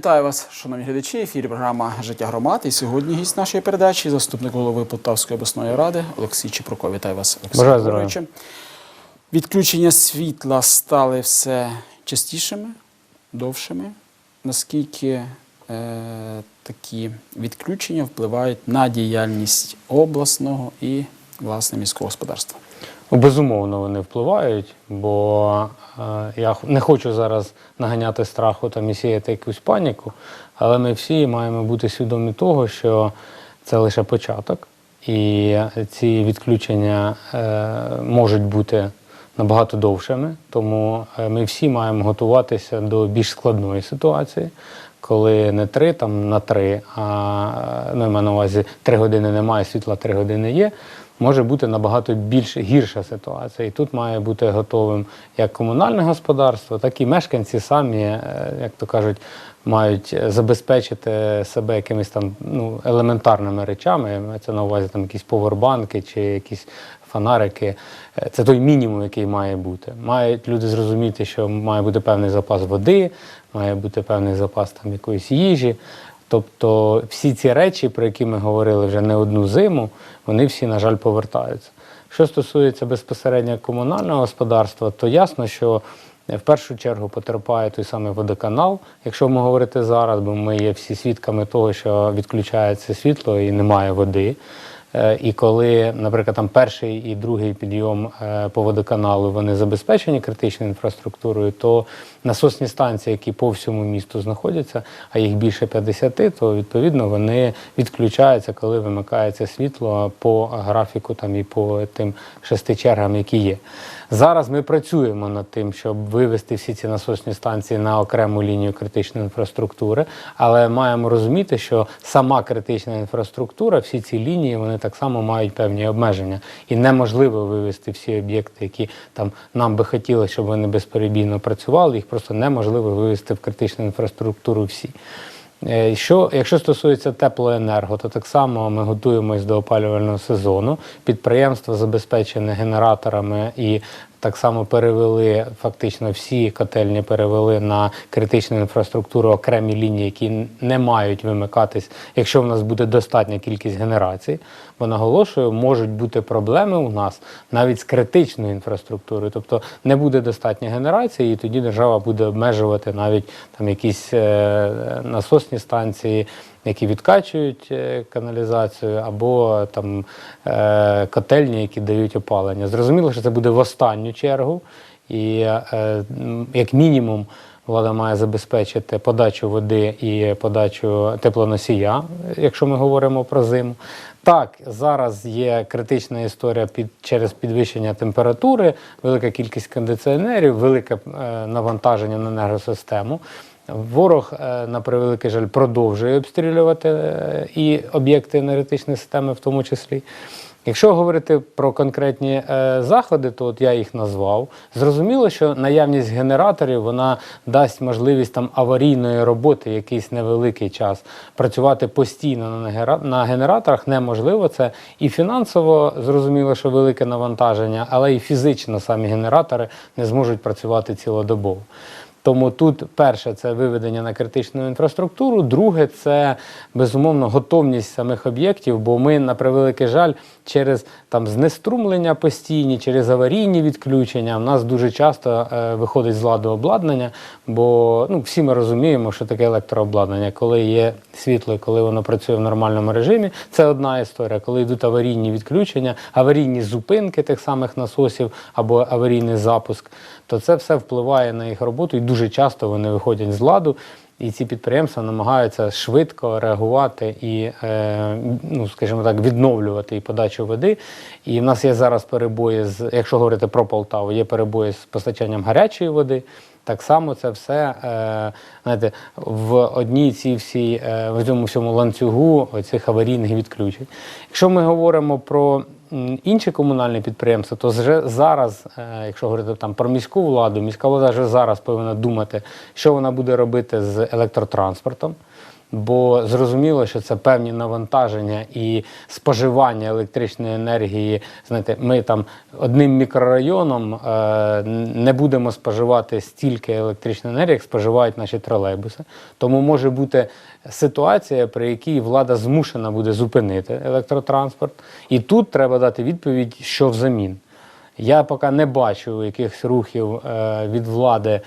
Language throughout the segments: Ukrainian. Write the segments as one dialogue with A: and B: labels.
A: Вітаю вас, шановні глядачі. Ефірі програма Життя громад. І сьогодні гість нашої передачі, заступник голови Полтавської обласної ради Олексій Чепурко. Вітаю вас, Олексій
B: Бажаю
A: Відключення світла стали все частішими, довшими. Наскільки е, такі відключення впливають на діяльність обласного і власне міського господарства?
B: Безумовно, вони впливають, бо е, я не хочу зараз наганяти страху там і сіяти якусь паніку, але ми всі маємо бути свідомі того, що це лише початок, і ці відключення е, можуть бути набагато довшими. Тому е, ми всі маємо готуватися до більш складної ситуації, коли не три там на три, а ну, я маю на увазі три години немає, світла три години є. Може бути набагато більш гірша ситуація. І тут має бути готовим як комунальне господарство, так і мешканці самі, е, як то кажуть, мають забезпечити себе якимись там ну, елементарними речами. Це на увазі там якісь повербанки чи якісь фонарики. Е, Це той мінімум, який має бути. Мають люди зрозуміти, що має бути певний запас води, має бути певний запас там якоїсь їжі. Тобто всі ці речі, про які ми говорили вже не одну зиму, вони всі, на жаль, повертаються. Що стосується безпосередньо комунального господарства, то ясно, що е, в першу чергу потерпає той самий водоканал, якщо ми говорити зараз, бо ми є всі свідками того, що відключається світло і немає води. Е, І коли, наприклад, там перший і другий підйом е, по водоканалу вони забезпечені критичною інфраструктурою, то насосні станції, які по всьому місту знаходяться, а їх більше 50, то відповідно вони відключаються, коли вимикається світло по графіку там і по тим шести чергам, які є. Зараз ми працюємо над тим, щоб вивести всі ці насосні станції на окрему лінію критичної інфраструктури, але маємо розуміти, що сама критична інфраструктура, всі ці лінії, вони так само мають певні обмеження, і неможливо вивести всі об'єкти, які там нам би хотілося, щоб вони безперебійно працювали. Їх просто неможливо вивести в критичну інфраструктуру всі. Е, Що, якщо стосується теплоенерго, то так само ми готуємось до опалювального сезону. Підприємство забезпечене генераторами і так само перевели фактично всі котельні перевели на критичну інфраструктуру окремі лінії, які не мають вимикатись, якщо в нас буде достатня кількість генерацій. Бо наголошую, можуть бути проблеми у нас навіть з критичною інфраструктурою, тобто не буде достатньо генерації, і тоді держава буде обмежувати навіть там якісь е, насосні станції, які відкачують е, каналізацію, або там е, котельні, які дають опалення. Зрозуміло, що це буде в останню чергу, і е, як мінімум. Влада має забезпечити подачу води і подачу теплоносія, якщо ми говоримо про зиму. Так, зараз є критична історія під, через підвищення температури, велика кількість кондиціонерів, велике е, навантаження на енергосистему. Ворог, е, на превеликий жаль, продовжує обстрілювати е, і об'єкти енергетичної системи, в тому числі. Якщо говорити про конкретні е, заходи, то от я їх назвав. Зрозуміло, що наявність генераторів вона дасть можливість там аварійної роботи якийсь невеликий час. Працювати постійно на, генераторах неможливо. Це і фінансово зрозуміло, що велике навантаження, але і фізично самі генератори не зможуть працювати цілодобово. Тому тут перше це виведення на критичну інфраструктуру, друге це безумовно готовність самих об'єктів, бо ми, на превеликий жаль, через там знеструмлення постійні, через аварійні відключення в нас дуже часто е, виходить з ладу обладнання, бо ну, всі ми розуміємо, що таке електрообладнання. Коли є світло і коли воно працює в нормальному режимі, це одна історія. Коли йдуть аварійні відключення, аварійні зупинки тих самих насосів або аварійний запуск, то це все впливає на їх роботу, і дуже часто вони виходять з ладу. І ці підприємства намагаються швидко реагувати і, е, ну скажімо так, відновлювати і подачу води. І в нас є зараз перебої з, якщо говорити про Полтаву, є перебої з постачанням гарячої води. Так само це все е, знаєте, в одній цій всій е, в цьому всьому ланцюгу цих аварійних відключень. Якщо ми говоримо про інші комунальні підприємства, то вже зараз, е, якщо говорити там про міську владу, міська влада вже зараз повинна думати, що вона буде робити з електротранспортом. Бо зрозуміло, що це певні навантаження і споживання електричної енергії. Знаєте, ми там одним мікрорайоном е, не будемо споживати стільки електричної енергії, як споживають наші тролейбуси. Тому може бути ситуація, при якій влада змушена буде зупинити електротранспорт, і тут треба дати відповідь, що взамін. Я поки не бачу якихось рухів е, від влади,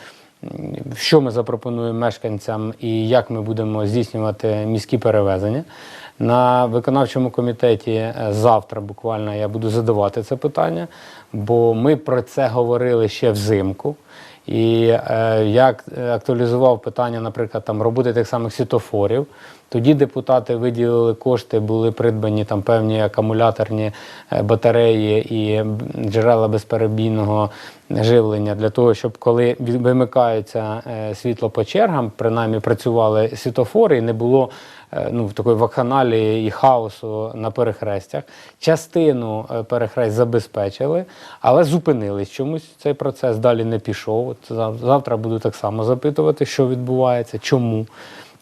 B: що ми запропонуємо мешканцям і як ми будемо здійснювати міські перевезення. На виконавчому комітеті е, завтра буквально я буду задавати це питання, бо ми про це говорили ще взимку. І е, я актуалізував питання, наприклад, там роботи тих самих світофорів. Тоді депутати виділили кошти, були придбані там певні акумуляторні е, батареї і джерела безперебійного живлення для того, щоб коли вимикається е, світло по чергам, принаймні працювали світофори і не було е, ну, такої вакханалії і хаосу на перехрестях. Частину е, перехрест забезпечили, але зупинились чомусь цей процес. Далі не пішов. От завтра буду так само запитувати, що відбувається, чому.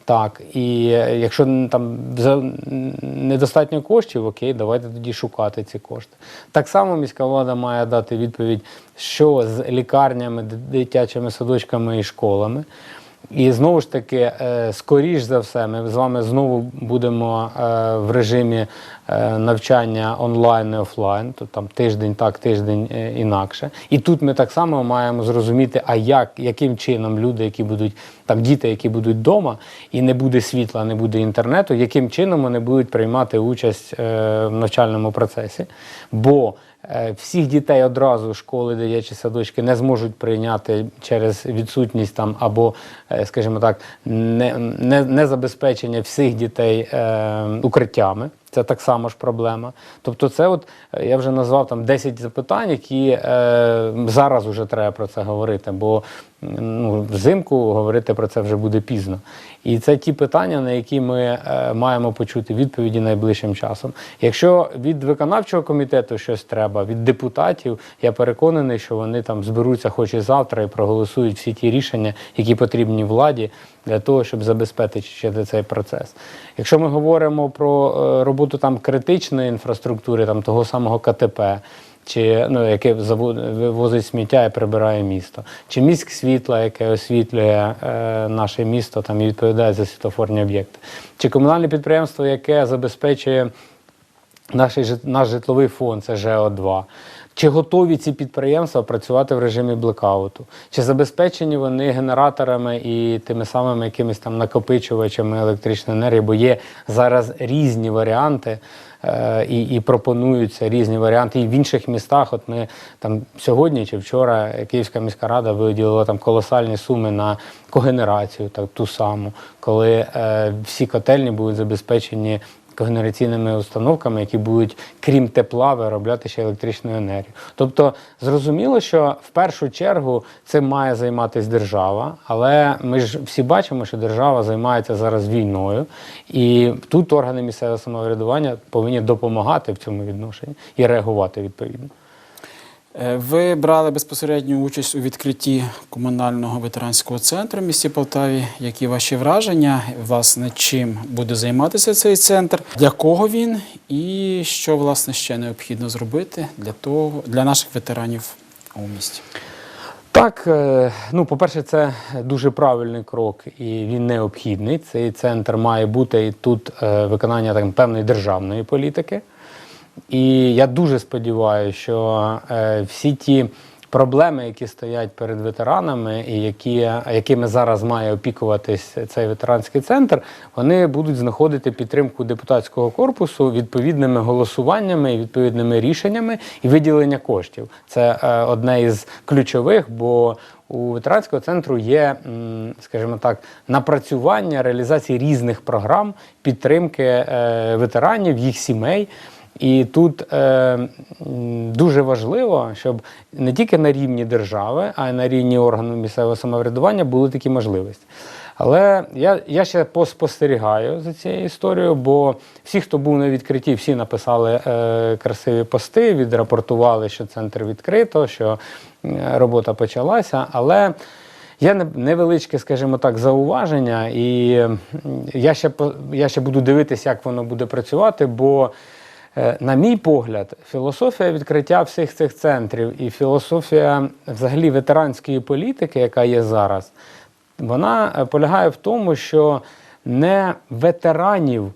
B: Так, і е, якщо там недостатньо коштів, окей, давайте тоді шукати ці кошти. Так само міська влада має дати відповідь, що з лікарнями, дитячими садочками і школами. І знову ж таки, е, скоріш за все, ми з вами знову будемо е, в режимі е, навчання онлайн і офлайн, то там тиждень так, тиждень інакше. І тут ми так само маємо зрозуміти, а як, яким чином люди, які будуть там діти, які будуть вдома, і не буде світла, не буде інтернету, яким чином вони будуть приймати участь в навчальному процесі. Бо Всіх дітей одразу школи, дитячі садочки не зможуть прийняти через відсутність там або, е, скажімо так, не, не, не забезпечення всіх дітей е, укриттями. Це так само ж проблема. Тобто, це от е, я вже назвав там 10 запитань, які е, зараз вже треба про це говорити, бо ну, взимку говорити про це вже буде пізно. І це ті питання, на які ми е, маємо почути відповіді найближчим часом. Якщо від виконавчого комітету щось треба, від депутатів, я переконаний, що вони там зберуться хоч і завтра і проголосують всі ті рішення, які потрібні владі для того, щоб забезпечити цей процес. Якщо ми говоримо про е, роботу там критичної інфраструктури, там того самого КТП. Чи ну, яке вивозить сміття і прибирає місто, чи міськ світла, яке освітлює е, наше місто там і відповідає за світлофорні об'єкти, чи комунальне підприємство, яке забезпечує наш, наш житловий фонд, це ЖО2. Чи готові ці підприємства працювати в режимі блекауту? Чи забезпечені вони генераторами і тими самими якимись там накопичувачами електричної енергії? Бо є зараз різні варіанти і, і пропонуються різні варіанти. І в інших містах, от ми там сьогодні чи вчора Київська міська рада виділила там колосальні суми на когенерацію, так ту саму, коли е, всі котельні будуть забезпечені когенераційними установками, які будуть, крім тепла, виробляти ще електричну енергію. Тобто, зрозуміло, що в першу чергу це має займатися держава, але ми ж всі бачимо, що держава займається зараз війною, і тут органи місцевого самоврядування повинні допомагати в цьому відношенні і реагувати відповідно.
A: Е, Ви брали безпосередню участь у відкритті комунального ветеранського центру в місті Полтаві. Які ваші враження? Власне, чим буде займатися цей центр? Для кого він? І що власне ще необхідно зробити для того для наших ветеранів у місті?
B: Так, е, ну, по-перше, це дуже правильний крок, і він необхідний. Цей центр має бути і тут е, виконання так, певної державної політики. І я дуже сподіваюся, що е, всі ті проблеми, які стоять перед ветеранами, і які, якими зараз має опікуватись цей ветеранський центр, вони будуть знаходити підтримку депутатського корпусу відповідними голосуваннями і відповідними рішеннями і виділення коштів. Це е, одне із ключових, бо у ветеранського центру є, скажімо так, напрацювання реалізації різних програм підтримки е, ветеранів, їх сімей. І тут е, дуже важливо, щоб не тільки на рівні держави, а й на рівні органу місцевого самоврядування були такі можливості. Але я, я ще поспостерігаю за цією історією, бо всі, хто був на відкритті, всі написали е, красиві пости, відрапортували, що центр відкрито, що е, робота почалася. Але не- невеличке, скажімо так, зауваження, і я ще, я ще буду дивитися, як воно буде працювати, бо, на мій погляд, філософія відкриття всіх цих центрів і філософія взагалі ветеранської політики, яка є зараз, вона е, полягає в тому, що не ветеранів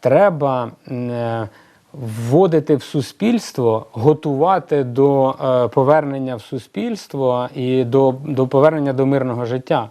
B: треба е, вводити в суспільство, готувати до е, повернення в суспільство і до, до повернення до мирного життя.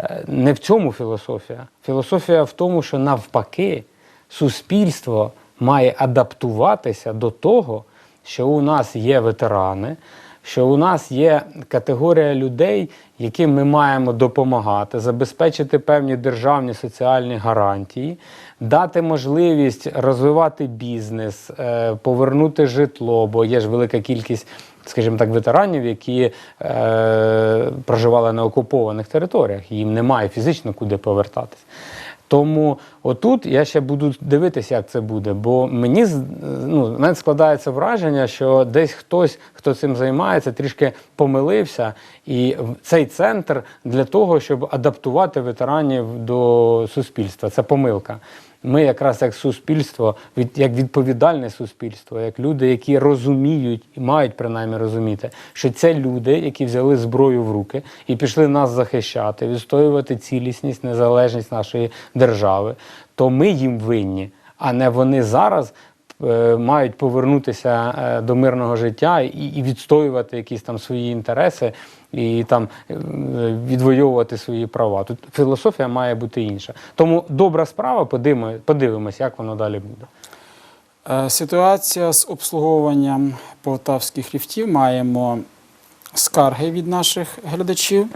B: Е, Не в цьому філософія. Філософія в тому, що навпаки, суспільство має адаптуватися до того, що у нас є ветерани, що у нас є категорія людей, яким ми маємо допомагати, забезпечити певні державні соціальні гарантії, дати можливість розвивати бізнес, е, повернути житло, бо є ж велика кількість. Скажімо так, ветеранів, які е, проживали на окупованих територіях, їм немає фізично куди повертатись. Тому отут я ще буду дивитися, як це буде. Бо мені ну, мене складається враження, що десь хтось, хто цим займається, трішки помилився. І цей центр для того, щоб адаптувати ветеранів до суспільства. Це помилка. Ми якраз як суспільство, як відповідальне суспільство, як люди, які розуміють і мають принаймні розуміти, що це люди, які взяли зброю в руки і пішли нас захищати, відстоювати цілісність, незалежність нашої держави, то ми їм винні, а не вони зараз. Е, Мають повернутися е, до мирного життя і, відстоювати якісь там свої інтереси і там е, відвоювати свої права. Тут філософія має бути інша. Тому добра справа, подивимось, як воно далі буде.
A: Ситуація з обслуговуванням полтавських ліфтів. Маємо скарги від наших глядачів.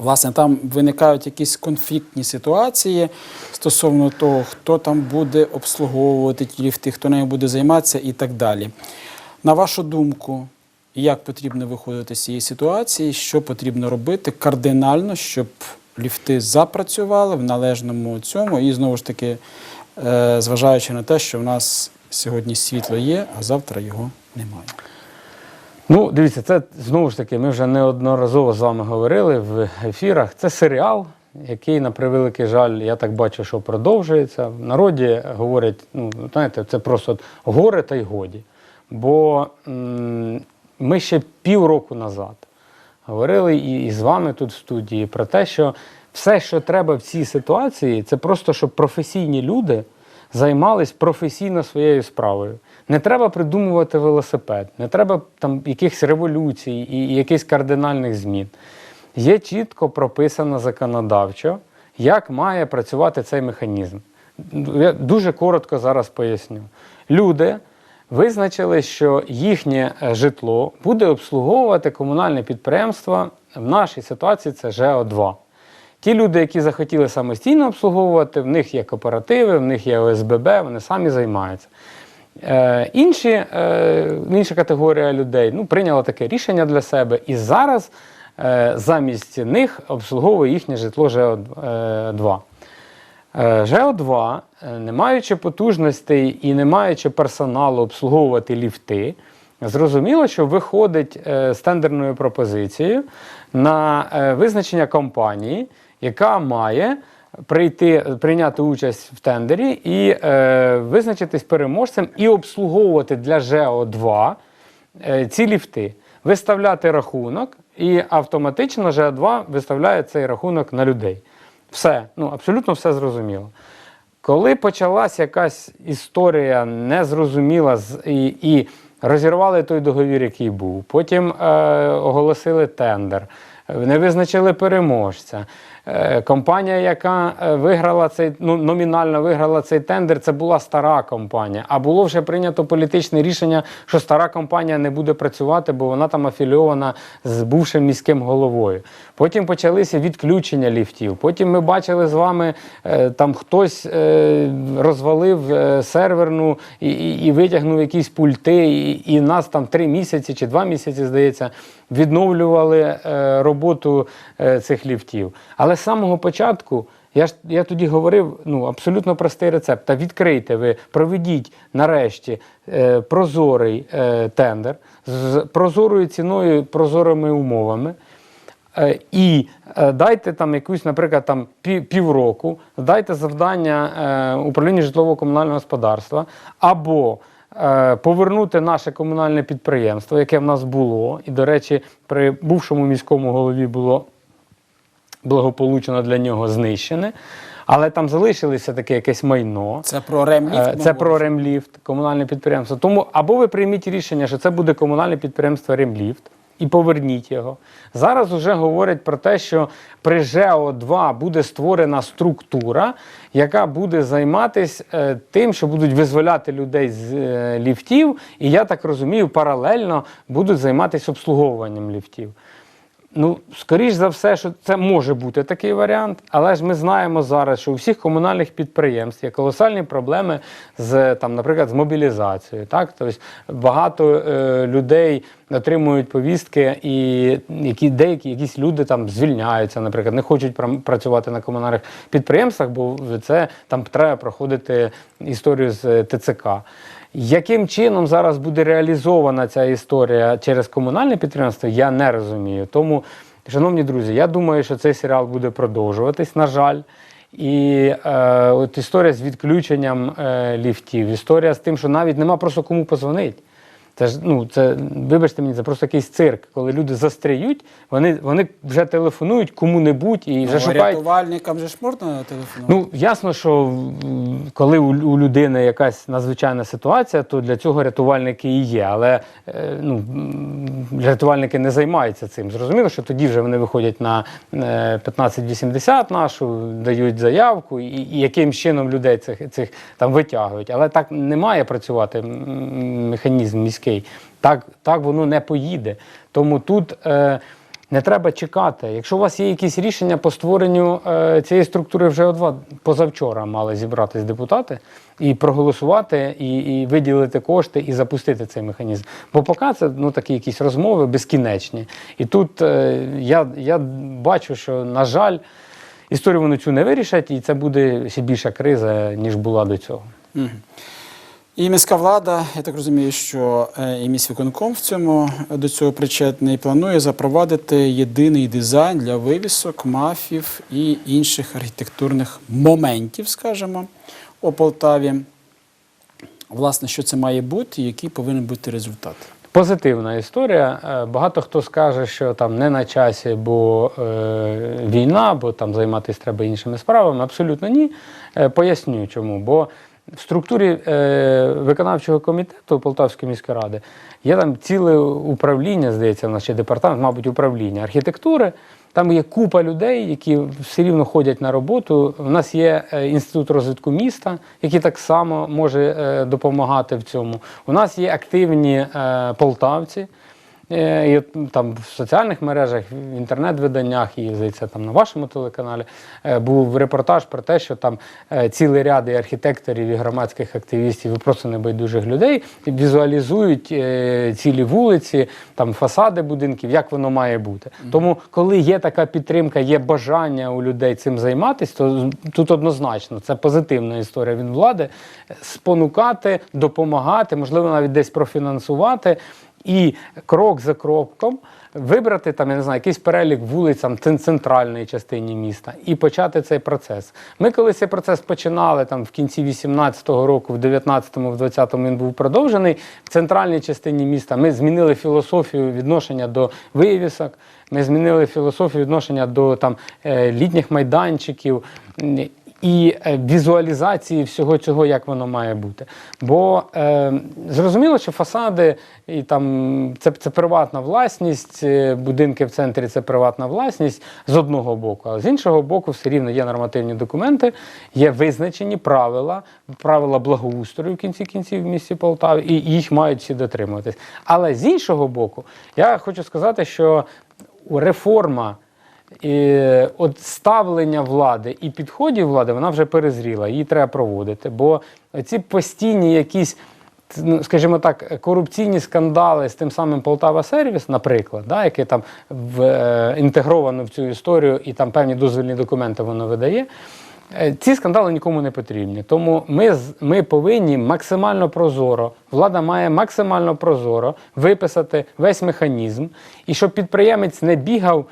A: Власне, там виникають якісь конфліктні ситуації стосовно того, хто там буде обслуговувати ті ліфти, хто нею буде займатися і так далі. На вашу думку, як потрібно виходити з цієї ситуації, що потрібно робити кардинально, щоб ліфти запрацювали в належному цьому, і знову ж таки, е, зважаючи на те, що в нас сьогодні світло є, а завтра його немає.
B: Ну, дивіться, це знову ж таки, ми вже неодноразово з вами говорили в ефірах. Це серіал, який, на превеликий жаль, я так бачу, що продовжується. В народі говорять, ну, знаєте, це просто горе та й годі. Бо м, ми ще півроку назад говорили і, і з вами тут в студії про те, що все, що треба в цій ситуації, це просто, щоб професійні люди займались професійно своєю справою. Не треба придумувати велосипед, не треба там якихось революцій і, якихось кардинальних змін. Є чітко прописано законодавчо, як має працювати цей механізм. Я дуже коротко зараз поясню. Люди визначили, що їхнє е, житло буде обслуговувати комунальне підприємство. В нашій ситуації це ЖО2. Ті люди, які захотіли самостійно обслуговувати, в них є кооперативи, в них є ОСББ, вони самі займаються. Е, інші, е, інша категорія людей ну, прийняла таке рішення для себе і зараз е, замість них обслуговує їхнє житло ЖО2. Е, ЖО2, е, не маючи потужностей і не маючи персоналу обслуговувати ліфти, зрозуміло, що виходить е, з тендерною пропозицією на визначення компанії, яка має прийти, прийняти участь в тендері і е, визначитись переможцем і обслуговувати для ЖО2 е, ці ліфти, виставляти рахунок, і автоматично ЖО2 виставляє цей рахунок на людей. Все, ну абсолютно все зрозуміло. Коли почалась якась історія незрозуміла і, і розірвали той договір, який був, потім е, оголосили тендер, не визначили переможця. Е, компанія, яка е, виграла цей, ну, номінально виграла цей тендер, це була стара компанія. А було вже прийнято політичне рішення, що стара компанія не буде працювати, бо вона там афілійована з бувшим міським головою. Потім почалися відключення ліфтів. Потім ми бачили з вами, е, там хтось розвалив серверну і, витягнув якісь пульти, і, і нас там три місяці чи два місяці, здається, відновлювали роботу цих ліфтів. Але з самого початку. Я ж я тоді говорив ну абсолютно простий рецепт. Та відкрийте ви, проведіть нарешті е, прозорий е, тендер з прозорою ціною, прозорими умовами. Е, І е, дайте там якусь, наприклад, там пів- півроку, дайте завдання е, управління житлово-комунального господарства або повернути наше комунальне підприємство, яке в нас було, і, до речі, при бувшому міському голові було благополучно для нього знищене. Але там залишилося таке якесь майно.
A: Це про ремліфт?
B: Е, Це про? Ремліфт, комунальне підприємство. Тому або ви прийміть рішення, що це буде комунальне підприємство Ремліфт, і поверніть його. Зараз вже говорять про те, що при ЖЕО-2 буде створена структура, яка буде займатися е, тим, що будуть визволяти людей з е, ліфтів, і я так розумію, паралельно будуть займатися обслуговуванням ліфтів. Ну, скоріш за все, що це може бути такий варіант, але ж ми знаємо зараз, що у всіх комунальних підприємств є колосальні проблеми з там, наприклад, з мобілізацією. Так, тобто багато е, людей отримують повістки, і які деякі якісь люди там звільняються, наприклад, не хочуть пра- працювати на комунальних підприємствах, бо це там треба проходити історію з е, ТЦК. Яким чином зараз буде реалізована ця історія через комунальне підприємство, я не розумію. Тому, шановні друзі, я думаю, що цей серіал буде продовжуватись, на жаль. І е, от історія з відключенням е, ліфтів, історія з тим, що навіть нема просто кому позвонити. Це ж ну це вибачте мені, це просто якийсь цирк. Коли люди застряють, вони, вони вже телефонують кому-небудь і вже
A: Ну,
B: шукають.
A: Рятувальникам же ж можна телефонувати?
B: Ну, ясно, що коли у, у людини якась надзвичайна ситуація, то для цього рятувальники і є. Але е, ну, рятувальники не займаються цим. Зрозуміло, що тоді вже вони виходять на е, 1580 нашу, дають заявку, і, і яким чином людей цих, цих там витягують. Але так не має працювати механізм міський. Так, так воно не поїде. Тому тут. Е, не треба чекати. Якщо у вас є якісь рішення по створенню е, цієї структури вже о позавчора мали зібратись депутати і проголосувати, і, і виділити кошти, і запустити цей механізм. Бо поки це ну, такі якісь розмови безкінечні. І тут е, я, я бачу, що, на жаль, історію вони цю не вирішать, і це буде ще більша криза, ніж була до цього.
A: І міська влада, я так розумію, що е, і міськвиконком в цьому е, до цього причетний планує запровадити єдиний дизайн для вивісок, мафів і інших архітектурних моментів, скажімо, у Полтаві. Власне, що це має бути, і який повинен бути результат?
B: Позитивна історія. Е, Багато хто скаже, що там не на часі, бо е, війна, бо там займатися треба іншими справами. Абсолютно ні. Поясню чому. Бо в структурі е, виконавчого комітету Полтавської міської ради є там ціле управління, здається, в нас ще департамент, мабуть, управління архітектури. Там є купа людей, які все рівно ходять на роботу. У нас є е, інститут розвитку міста, який так само може е, допомагати в цьому. У нас є активні е, полтавці. Е, І там в соціальних мережах, в інтернет-виданнях і здається, там на вашому телеканалі е, був репортаж про те, що там е, цілий ряд і архітекторів і громадських активістів, і просто небайдужих людей візуалізують цілі вулиці, там фасади будинків, як воно має бути. Тому, коли є така підтримка, є бажання у людей цим займатися, то тут однозначно це позитивна історія від влади. Спонукати, допомагати, можливо, навіть десь профінансувати і крок за кроком вибрати там, я не знаю, якийсь перелік вулиць там, центральної частині міста і почати цей процес. Ми коли цей процес починали там в кінці 18-го року, в 19-му, в 20-му він був продовжений. В центральній частині міста ми змінили філософію відношення до вивісок, ми змінили філософію відношення до там е, літніх майданчиків. І е, візуалізації всього цього, як воно має бути. Бо е, зрозуміло, що фасади і там це, це приватна власність, е, будинки в центрі це приватна власність з одного боку, а з іншого боку, все рівно є нормативні документи, є визначені правила, правила благоустрою в кінці кінців в місті Полтаві, і їх мають всі дотримуватись. Але з іншого боку, я хочу сказати, що реформа. І от ставлення влади і підходів влади вона вже перезріла, її треба проводити. Бо ці постійні якісь, ну, скажімо так, корупційні скандали з тим самим Полтава Сервіс, наприклад, да, яке там в, е, інтегровано в цю історію і там певні дозвільні документи воно видає. Е, Ці скандали нікому не потрібні. Тому ми, ми повинні максимально прозоро, влада має максимально прозоро виписати весь механізм, і щоб підприємець не бігав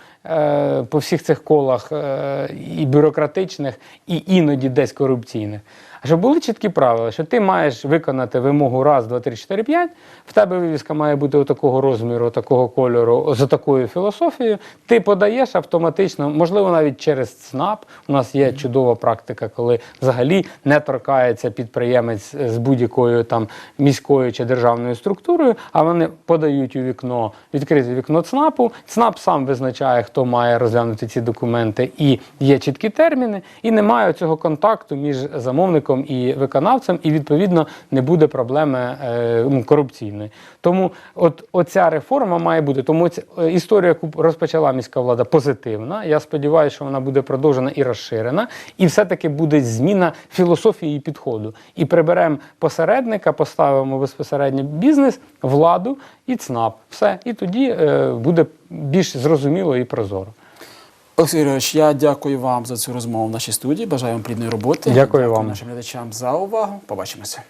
B: по всіх цих колах е, і бюрократичних, і іноді десь корупційних. Щоб були чіткі правила, що ти маєш виконати вимогу раз, два, три, чотири, п'ять, в тебе вивіска має бути такого розміру, такого кольору, за такою філософією. Ти подаєш автоматично, можливо, навіть через ЦНАП. У нас є чудова практика, коли взагалі не торкається підприємець з будь-якою там міською чи державною структурою, а вони подають у вікно, відкрите вікно ЦНАПу. ЦНАП сам визначає, хто має розглянути ці документи, і є чіткі терміни, і немає цього контакту між замовником і виконавцем, і відповідно не буде проблеми е, ну, корупційної. Тому от оця реформа має бути. Тому ця е, історія, яку розпочала міська влада, позитивна. Я сподіваюся, що вона буде продовжена і розширена, і все-таки буде зміна філософії і підходу. І приберемо посередника, поставимо безпосередньо бізнес, владу і ЦНАП. Все, і тоді е, буде більш зрозуміло і прозоро.
A: Олексій Юрійович, я дякую вам за цю розмову в нашій студії. Бажаю вам плідної роботи.
B: Дякую вам.
A: нашим глядачам за увагу. Побачимося.